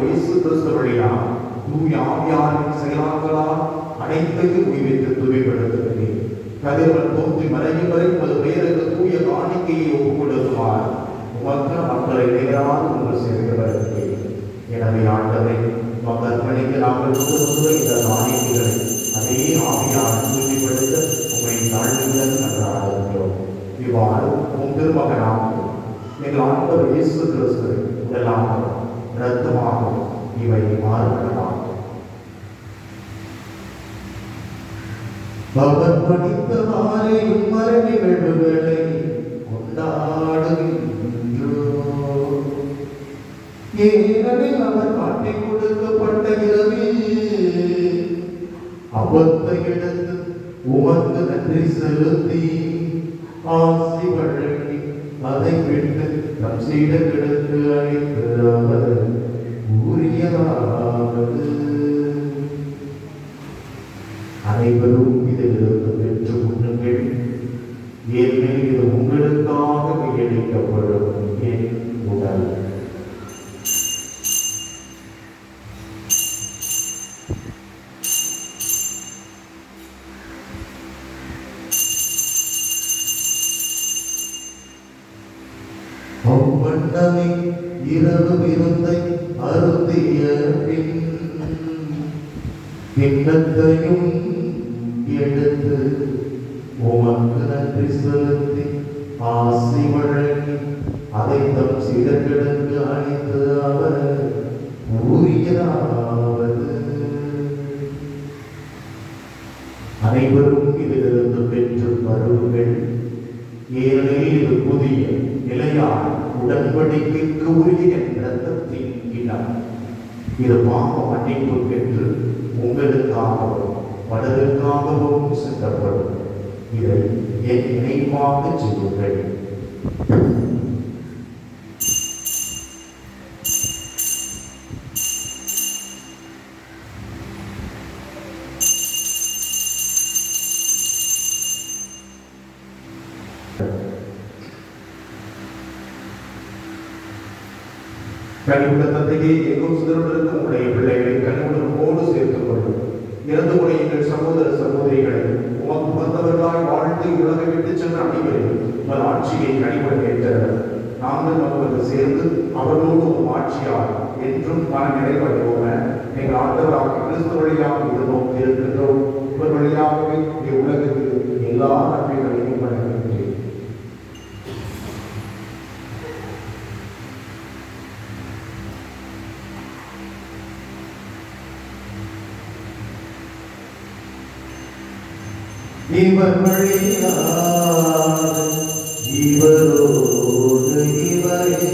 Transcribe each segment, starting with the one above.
ஆண்டவர் இயேசு கிறிஸ்துவழியா வழியா ஆவியாரின் செயலாக்களால் அனைத்தையும் உயிர்த்து தூய்மைப்படுத்துகிறேன். கதிரவன் தோன்றி மறையும் வரை உமது பெயருக்கு தூய காணிக்கையை ஒப்புக் கொடுக்குமாறு மக்களை நேராக உங்கள் சேர்ந்து வருகிறேன். எனவே ஆண்டவை மக்கள் பணிக்கு நாங்கள் கொடுக்கிற இந்த காணிக்கைகளை அதே ஆவியார் தூய்மைப்படுத்த உங்களை தாழ்வுடன் நன்றாக இருக்கிறோம் இவ்வாறு உன் திருமகனாக எங்கள் ஆண்டவர் இயேசு கிறிஸ்து இவை மாறுபடலாம் அவர் படித்தவாறே இம்மறை நிகழ்வுகளை கொண்டாடுகின்றோம். ஏனெனில் அவர் காட்டி கொடுக்கப்பட்ட இரவில் அவத்தை எடுத்து உமக்கு நன்றி செலுத்தி ஆசி வழங்கி அதை விட்டு நம் சீடர்களுக்கு அழைத்து அவர் உரியதாவது அனைவரும் இதிலிருந்து பெற்று உண்ணுங்கள். ஏற்கனவே இது உங்களுக்காக கையளிக்கப்படும் என் அவ்வண்ணமே இரவு விருந்தை அருந்திய பின் கிண்ணத்தையும் எடுத்து உமக்கு நன்றி செலுத்தி ஆசி வழங்கி அதை தம் சீடர்களுக்கு அளித்து அவர் கூறியதாவது அனைவரும் இதிலிருந்து பெற்று பருவுகள் ஏனெனில் இது புதிய உடன்படிக்கைக்கு உரிய என் இரத்தத்தின் இடம் இது பாவ மன்னிப்பு பெற்று உங்களுக்காகவும் பலருக்காகவும் சிந்தப்படும் இதை என் நினைவாக செய்யுங்கள். கனிவுள்ள தந்தையே எங்கும் சிதறுவதற்கு உங்களுடைய பிள்ளைகளை கனிவுடனோடு சேர்த்துக் கொள்ளும் இறந்து போன எங்கள் சகோதர சகோதரிகளை உமக்கு வந்தவர்களாய் வாழ்ந்து உலகை விட்டு சென்ற அனைவரையும் உங்கள் ஆட்சியை கனிவுடன் ஏற்றவர். நாங்கள் அவர்கள் சேர்ந்து அவர்களோடு உம் ஆட்சியார் என்றும் நான் நிறைவடைவோம் எங்கள் ஆண்டவராக கிறிஸ்து வழியாக இது இருக்கின்றோம் இவர் மழையார் இவரோடு இவரே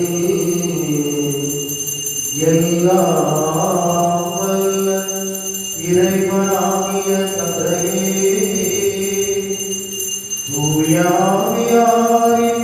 எல்லாம் வல்ல இறைவனாகிய தந்தையே தூயாமியாரின்